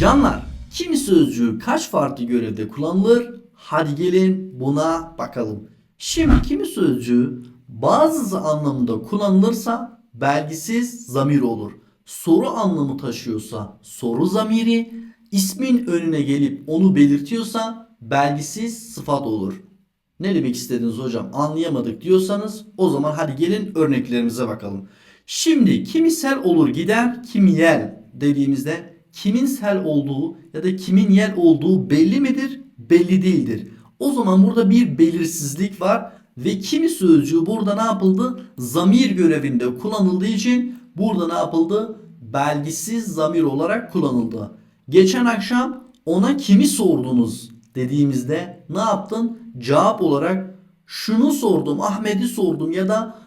Canlar, kimi sözcüğü kaç farklı görevde kullanılır? Hadi gelin buna bakalım. Şimdi kimi sözcüğü bazısı anlamında kullanılırsa belgisiz zamir olur. Soru anlamı taşıyorsa soru zamiri, ismin önüne gelip onu belirtiyorsa belgisiz sıfat olur. Ne demek istediniz hocam anlayamadık diyorsanız o zaman hadi gelin örneklerimize bakalım. Şimdi kimi sel olur gider kimi yel dediğimizde kimin sel olduğu ya da kimin yel olduğu belli midir? Belli değildir. O zaman burada bir belirsizlik var ve kimi sözcüğü burada ne yapıldı? Zamir görevinde kullanıldığı için burada ne yapıldı? Belgisiz zamir olarak kullanıldı. Geçen akşam ona kimi sordunuz dediğimizde ne yaptın? Cevap olarak şunu sordum, Ahmet'i sordum ya da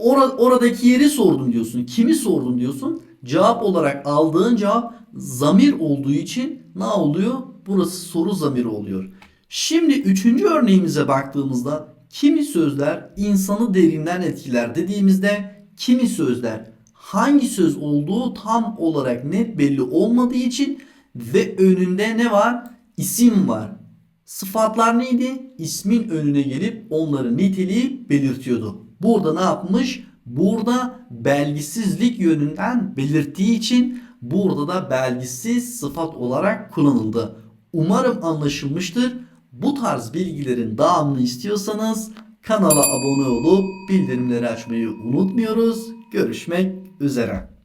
Ora- oradaki yeri sordum diyorsun. Kimi sordum diyorsun. Cevap olarak aldığın cevap zamir olduğu için ne oluyor? Burası soru zamiri oluyor. Şimdi üçüncü örneğimize baktığımızda kimi sözler insanı derinden etkiler dediğimizde kimi sözler hangi söz olduğu tam olarak net belli olmadığı için ve önünde ne var? İsim var. Sıfatlar neydi? İsmin önüne gelip onların niteliği belirtiyordu. Burada ne yapmış? Burada belgisizlik yönünden belirttiği için burada da belgisiz sıfat olarak kullanıldı. Umarım anlaşılmıştır. Bu tarz bilgilerin devamını istiyorsanız kanala abone olup bildirimleri açmayı unutmuyoruz. Görüşmek üzere.